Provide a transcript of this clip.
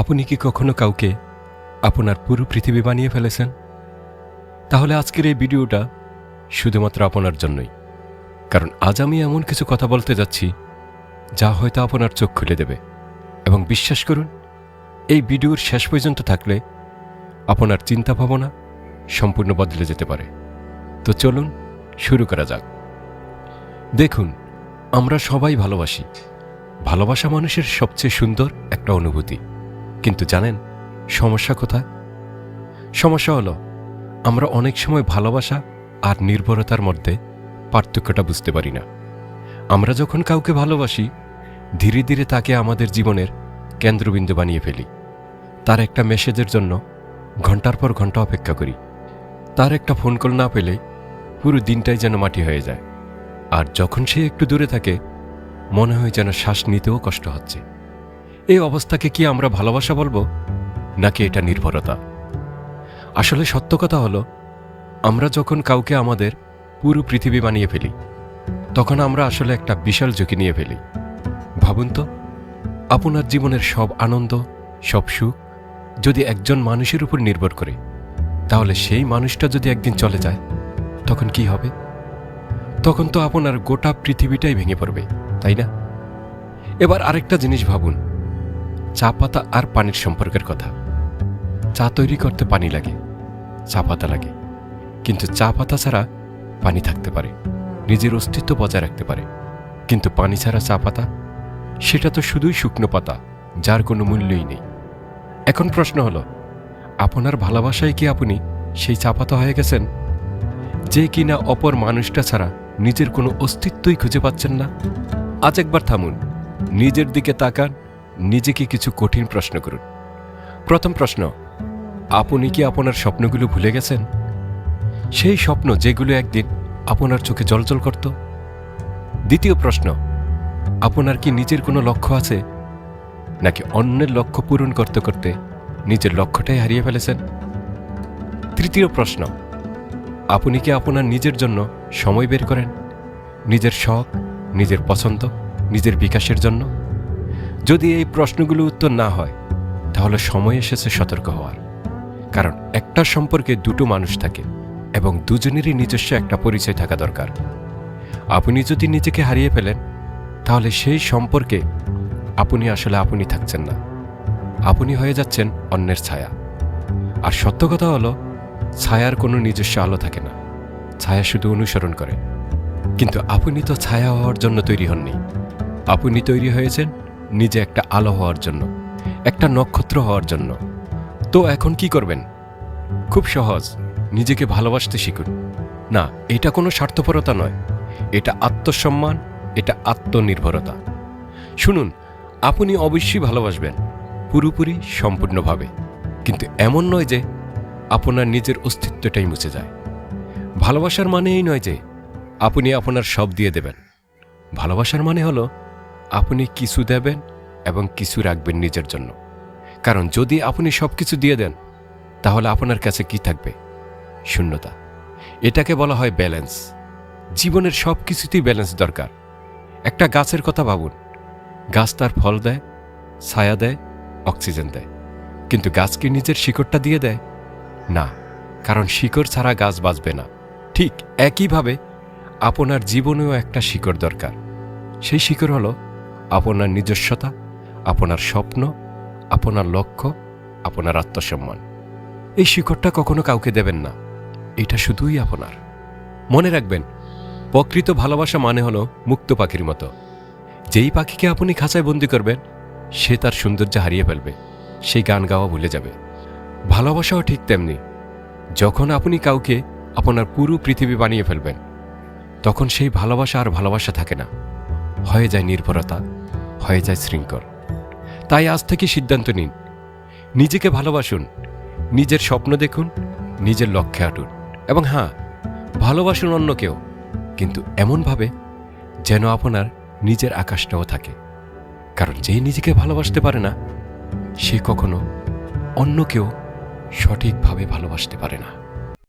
আপনি কি কখনো কাউকে আপনার পুরো পৃথিবী বানিয়ে ফেলেছেন? তাহলে আজকের এই ভিডিওটা শুধুমাত্র আপনার জন্যই। কারণ আজ আমি এমন কিছু কথা বলতে যাচ্ছি, যা হয়তো আপনার চোখ খুলে দেবে। এবং বিশ্বাস করুন, এই ভিডিওর শেষ পর্যন্ত থাকলে আপনার চিন্তা ভাবনা সম্পূর্ণ বদলে যেতে পারে। তো চলুন, শুরু করা যাক। দেখুন, আমরা সবাই ভালোবাসি। ভালোবাসা মানুষের সবচেয়ে সুন্দর একটা অনুভূতি। কিন্তু জানেন, সমস্যা কোথায়? সমস্যা হলো, আমরা অনেক সময় ভালোবাসা আর নির্ভরতার মধ্যে পার্থক্যটা বুঝতে পারি না। আমরা যখন কাউকে ভালোবাসি, ধীরে ধীরে তাকে আমাদের জীবনের কেন্দ্রবিন্দু বানিয়ে ফেলি। তার একটা মেসেজের জন্য ঘণ্টার পর ঘণ্টা অপেক্ষা করি। তার একটা ফোন কল না পেলে পুরো দিনটাই যেন মাটি হয়ে যায়। আর যখন সে একটু দূরে থাকে, মনে হয় যেন শ্বাস নিতেও কষ্ট হচ্ছে। এই অবস্থাকে কি আমরা ভালোবাসা বলব, নাকি এটা নির্ভরতা? আসলে সত্য কথা হলো, আমরা যখন কাউকে আমাদের পুরো পৃথিবী বানিয়ে ফেলি, তখন আমরা আসলে একটা বিশাল ঝুঁকি নিয়ে ফেলি। ভাবুন তো, আপনার জীবনের সব আনন্দ, সব সুখ যদি একজন মানুষের উপর নির্ভর করে, তাহলে সেই মানুষটা যদি একদিন চলে যায়, তখন কি হবে? তখন তো আপনার গোটা পৃথিবীটাই ভেঙে পড়বে, তাই না? এবার আরেকটা জিনিস ভাবুন চা পাতা আর পানির সম্পর্কের কথা। চা তৈরি করতে পানি লাগে, চা পাতা লাগে। কিন্তু চা পাতা ছাড়া পানি থাকতে পারে, নিজের অস্তিত্ব বজায় রাখতে পারে। কিন্তু পানি ছাড়া চা পাতা, সেটা তো শুধুই শুকনো পাতা, যার কোনো মূল্যই নেই। এখন প্রশ্ন হলো, আপনার ভালোবাসায় কি আপনি সেই চা পাতা হয়ে গেছেন? যে কিনা অপর মানুষটা ছাড়া নিজের কোনো অস্তিত্বই খুঁজে পাচ্ছেন না? আজ একবার থামুন, নিজের দিকে তাকান নিজেকে কিছু কঠিন প্রশ্ন করুন। প্রথম প্রশ্ন, আপনি কি আপনার স্বপ্নগুলো ভুলে গেছেন? সেই স্বপ্ন যেগুলো একদিন আপনার চোখে জলজল করত। দ্বিতীয় প্রশ্ন, আপনার কি নিজের কোনো লক্ষ্য আছে? নাকি অন্যের লক্ষ্য পূরণ করতে করতে নিজের লক্ষ্যটাই হারিয়ে ফেলেছেন? তৃতীয় প্রশ্ন, আপনি কি আপনার নিজের জন্য সময় বের করেন? নিজের শখ, নিজের পছন্দ, নিজের বিকাশের জন্য? যদি এই প্রশ্নগুলো উত্তর না হয়, তাহলে সময় এসেছে সতর্ক হওয়ার। কারণ একটা সম্পর্কে দুটো মানুষ থাকে এবং দুজনেরই নিজস্ব একটা পরিচয় থাকা দরকার। আপনি যদি নিজেকে হারিয়ে ফেলেন, তাহলে সেই সম্পর্কে আপনি আসলে আপনি থাকছেন না। আপনি হয়ে যাচ্ছেন অন্যের ছায়া। আর সত্য কথা হলো, ছায়ার কোনো নিজস্ব আলো থাকে না। ছায়া শুধু অনুসরণ করে। কিন্তু আপনি তো ছায়া হওয়ার জন্য তৈরি হননি। আপনি তৈরি হয়েছেন নিজে একটা আলো হওয়ার জন্য, একটা নক্ষত্র হওয়ার জন্য। তো এখন কি করবেন? খুব সহজ, নিজেকে ভালোবাসতে শিখুন। না, এটা কোনো স্বার্থপরতা নয়। এটা আত্মসম্মান, এটা আত্মনির্ভরতা। শুনুন, আপনি অবশ্যই ভালোবাসবেন, পুরোপুরি সম্পূর্ণভাবে। কিন্তু এমন নয় যে আপনার নিজের অস্তিত্বটাই মুছে যায়। ভালোবাসার মানে এই নয় যে আপনি আপনার সব দিয়ে দেবেন। ভালোবাসার মানে হলো আপনি কিছু দেবেন এবং কিছু রাখবেন নিজের জন্য। কারণ যদি আপনি সব কিছু দিয়ে দেন, তাহলে আপনার কাছে কি থাকবে? শূন্যতা। এটাকে বলা হয় ব্যালেন্স। জীবনের সব কিছুতেই ব্যালেন্স দরকার। একটা গাছের কথা ভাবুন। গাছ তার ফল দেয়, ছায়া দেয়, অক্সিজেন দেয়। কিন্তু গাছকে নিজের শিকড়টা দিয়ে দেয়? না। কারণ শিকড় ছাড়া গাছ বাঁচবে না। ঠিক একইভাবে আপনার জীবনেও একটা শিকড় দরকার। সেই শিকড় হলো আপনার নিজস্বতা, আপনার স্বপ্ন, আপনার লক্ষ্য, আপনার আত্মসম্মান। এই শিকড়টা কখনো কাউকে দেবেন না। এটা শুধুই আপনার। মনে রাখবেন, প্রকৃত ভালোবাসা মানে হলো মুক্ত পাখির মতো। যেই পাখিকে আপনি খাঁচায় বন্দি করবেন, সে তার সৌন্দর্য হারিয়ে ফেলবে সেই গান গাওয়া ভুলে যাবে। ভালোবাসাও ঠিক তেমনি। যখন আপনি কাউকে আপনার পুরো পৃথিবী বানিয়ে ফেলবেন, তখন সেই ভালোবাসা আর ভালোবাসা থাকে না। হয়ে যায় নির্ভরতা, হয়ে যায় শৃঙ্খল। তাই আজ থেকে সিদ্ধান্ত নিন। নিজেকে ভালোবাসুন, নিজের স্বপ্ন দেখুন, নিজের লক্ষ্যে হাঁটুন। এবং হ্যাঁ ভালোবাসুন অন্য কেউ, কিন্তু এমনভাবে যেন আপনার নিজের আকাশটাও থাকে। কারণ যে নিজেকে ভালোবাসতে পারে না, সে কখনো অন্য কেউ সঠিকভাবে ভালোবাসতে পারে না।